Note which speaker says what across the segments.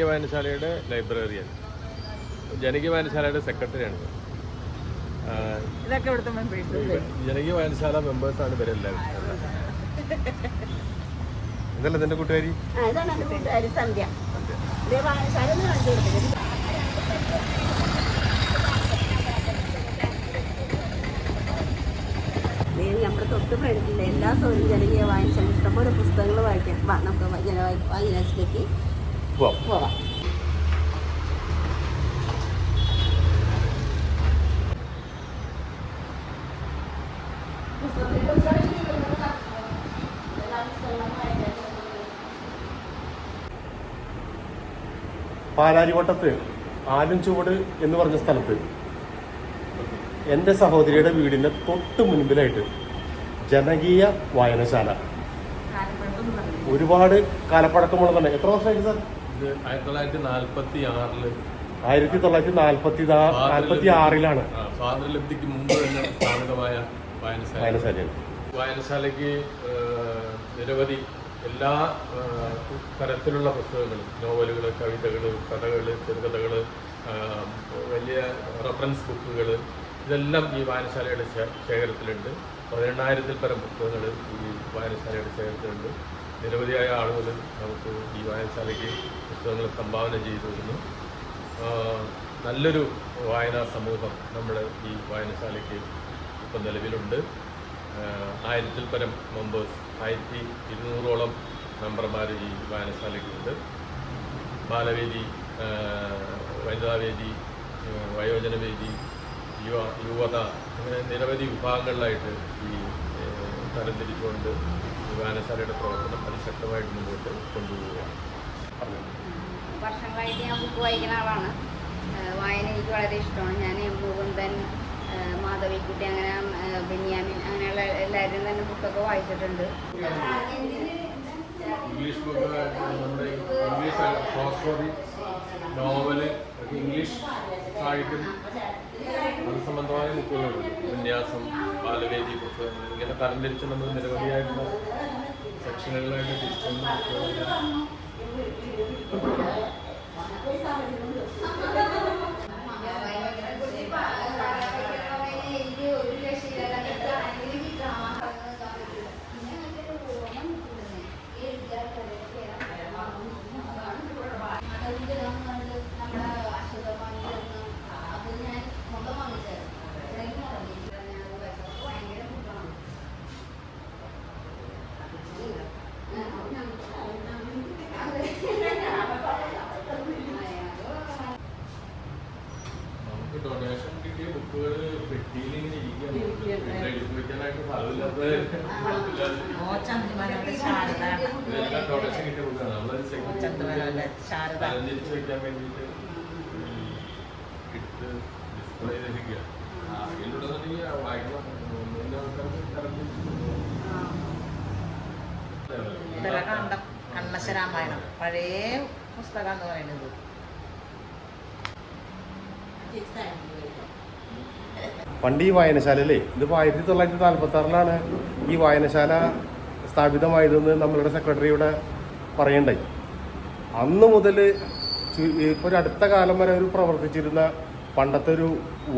Speaker 1: ജനകീയ വായനശാലയുടെ ലൈബ്രറിയൻ ജനകീയ വായനശാലയുടെ സെക്രട്ടറിയാണ്. ഞാൻ. ആ,
Speaker 2: ഇതൊക്കെ ഇവിടുത്തെ മെമ്പേഴ്സ്
Speaker 1: ജനകീയ വായനശാല മെമ്പേഴ്സാണ് ഇവരെല്ലാവരും. ഇതല്ല നിന്റെ കൂട്ടുകാരി?
Speaker 3: സന്ധ്യ. നമ്മുടെ തൊട്ട് ഫ്രണ്ടിലെ എല്ലാ സൗകര്യം ജനകീയ വായനശാല ഇഷ്ടംപോലെ പുസ്തകങ്ങൾ വായിക്കാം. നമുക്ക് ജന വായനശാലയ്ക്ക്
Speaker 1: പോവാം.
Speaker 4: പാലാരിവട്ടത്ത് ആലും ചുവട് എന്ന് പറഞ്ഞ സ്ഥലത്ത് എന്റെ സഹോദരിയുടെ വീടിന്റെ തൊട്ട് മുൻപിലായിട്ട് ജനകീയ വായനശാല. ഒരുപാട് കാലപ്പഴക്കമുള്ളതാണ്. എത്ര വർഷമായിട്ട് സാർ?
Speaker 1: ഇത് ആയിരത്തി തൊള്ളായിരത്തി നാൽപ്പത്തി ആറിൽ
Speaker 4: ആയിരത്തി തൊള്ളായിരത്തി നാൽപ്പത്തി നാൽപ്പത്തി ആറിലാണ്
Speaker 1: സ്വാതന്ത്ര്യലബ്ധിക്ക് മുമ്പ് തന്നെ സ്ഥാപിതമായ വായനശാല.
Speaker 4: വായനശാലയാണ്.
Speaker 1: വായനശാലയ്ക്ക് നിരവധി എല്ലാ തരത്തിലുള്ള പുസ്തകങ്ങളും നോവലുകൾ കവിതകൾ കഥകൾ ചെറുകഥകൾ വലിയ റെഫറൻസ് ബുക്കുകൾ ഇതെല്ലാം ഈ വായനശാലയുടെ ശേഖരത്തിലുണ്ട്. പതിനെണ്ണായിരത്തിൽ പരം പുസ്തകങ്ങൾ ഈ വായനശാലയുടെ ശേഖരത്തിലുണ്ട്. നിരവധിയായ ആളുകൾ നമുക്ക് ഈ വായനശാലയ്ക്ക് പുസ്തകങ്ങൾ സംഭാവന ചെയ്തു വരുന്നു നല്ലൊരു വായനാ സമൂഹം നമ്മുടെ ഈ വായനശാലയ്ക്ക് ഇപ്പം നിലവിലുണ്ട്. ആയിരത്തിൽ പരം മെമ്പേഴ്സ് ആയിരത്തി ഇരുന്നൂറോളം മെമ്പർമാർ ഈ വായനശാലയ്ക്കുണ്ട്. ബാലവേദി വനിതാവേദി വയോജനവേദി യുവ യുവത അങ്ങനെ നിരവധി വിഭാഗങ്ങളിലായിട്ട് ഈ തരംതിരിച്ചുകൊണ്ട് ഈ വായനശാലയുടെ പ്രവർത്തനം അതിശക്തമായിട്ട് മുന്നോട്ട് കൊണ്ടുപോവുകയാണ്.
Speaker 5: വർഷങ്ങളായിട്ട് ഞാൻ ബുക്ക് വായിക്കുന്ന ആളാണ്. വായന എനിക്ക് വളരെ ഇഷ്ടമാണ്. ഞാൻ മുകുന്ദൻ മാധവിക്കുട്ടി അങ്ങനെ ബെന്യാമിൻ അങ്ങനെയുള്ള എല്ലാവരും തന്നെ ബുക്കൊക്കെ വായിച്ചിട്ടുണ്ട്.
Speaker 1: ഇംഗ്ലീഷ് ബുക്ക് നമ്മുടെ English short story novel English സാഹിത്യം അത് സംബന്ധമായ ബുക്കുകളുണ്ട്. ഉപന്യാസം ബാലവേദി പുസ്തകങ്ങൾ ഇങ്ങനെ തരംതിരിച്ച് നമ്മൾ നിരവധിയായിട്ടുള്ള സെക്ഷനുകളായിട്ട് തിരിച്ചു ബുക്കുകൾ
Speaker 5: എനിക്ക് ഒരു രക്ഷയില്ല
Speaker 1: നമുക്ക് ഡൊണേഷൻ കിട്ടിയ ബുക്കുകൾ പെട്ടിയിൽ ഇങ്ങനെ സ്ഥലമില്ലാത്ത ഡൊണേഷൻ കിട്ടിയ ബുക്കാണ്. നമ്മളത് തരംതിരിച്ച് വെക്കാൻ വേണ്ടിയിട്ട് ഇട്ട് ഡിസ്പ്ലേ ചെയ്തിരിക്കുക. വായിക്കണം ആൾക്കാർക്ക്
Speaker 2: കണ്ണശരാമായണം. പഴയ പുസ്തകം എന്ന് പറയുന്നത്.
Speaker 4: പണ്ട് ഈ ഇത് ഇതിപ്പോൾ ആയിരത്തി തൊള്ളായിരത്തി നാൽപ്പത്തി ആറിലാണ് ഈ വായനശാല സ്ഥാപിതമായതെന്ന് നമ്മളുടെ സെക്രട്ടറിയുടെ പറയണ്ടായി. അന്ന് മുതൽ ഇപ്പോൾ ഒരു അടുത്ത കാലം വരെ ഒരു പ്രവർത്തിച്ചിരുന്ന പണ്ടത്തെ ഒരു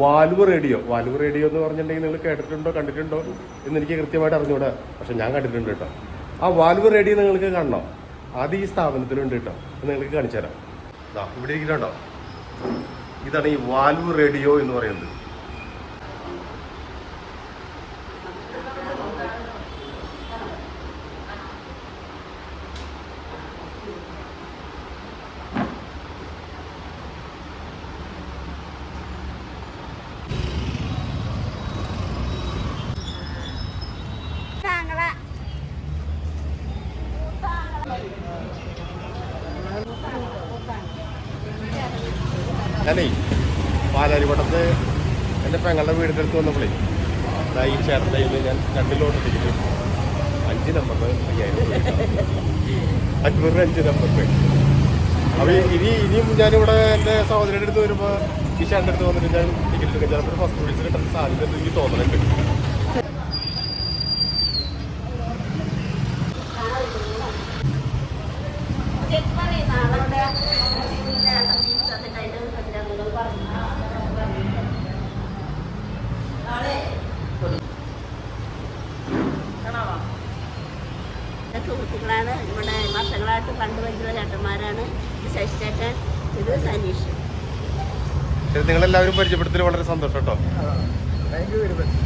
Speaker 4: വാൽവ് റേഡിയോ വാൽവ് റേഡിയോ എന്ന് പറഞ്ഞിട്ടുണ്ടെങ്കിൽ നിങ്ങൾ കേട്ടിട്ടുണ്ടോ കണ്ടിട്ടുണ്ടോ എന്ന് എനിക്ക് കൃത്യമായിട്ട് അറിഞ്ഞുകൂടാ. പക്ഷെ ഞാൻ കണ്ടിട്ടുണ്ട് കേട്ടോ. ആ വാൽവ് റേഡിയോ നിങ്ങൾക്ക് കാണണം. അത് ഈ സ്ഥാപനത്തിലുണ്ട് കേട്ടോ. നിങ്ങൾക്ക് കാണിച്ചു തരാം ഇവിടെ ഇരിക്കുന്നുണ്ടോ? ഇതാണ് ഈ വാൽവ് റേഡിയോ എന്ന് പറയുന്നത്. ഞാനേ പാലാരിവട്ടത്ത് എന്റെ പെങ്ങളുടെ വീടിന്റെ അടുത്ത് വന്നപ്പോഴേ ഇതാ ഈ ചേട്ടന്റെ കയ്യിൽ ഞാൻ രണ്ട് ലോട്ട് ടിക്കറ്റ്. അഞ്ച് നമ്പറിന് അയ്യായിരം അഞ്ഞൂറ് അഞ്ച് നമ്പറിന് അപ്പോൾ ഇനി ഇനിയും ഞാനിവിടെ എന്റെ സഹോദരിയുടെ അടുത്ത് വരുമ്പോൾ ഈ ചേട്ടന്റെ അടുത്ത് വന്നിട്ട് ഞാൻ ടിക്കറ്റ് എടുക്കാം ചിലപ്പോൾ ഫസ്റ്റ് വിളിച്ച് കിട്ടാൻ സാധ്യത എനിക്ക് തോന്നുന്നുണ്ട്
Speaker 3: ഇവിടെ വർഷങ്ങളായിട്ട് കണ്ടുവരുന്ന ചേട്ടന്മാരാണ് ഇത് ശശി ചേട്ടൻ ഇത് സനീഷ്.
Speaker 4: നിങ്ങളെല്ലാവരും പരിചയപ്പെടുത്തി വളരെ സന്തോഷം കേട്ടോ.
Speaker 6: Thank you very much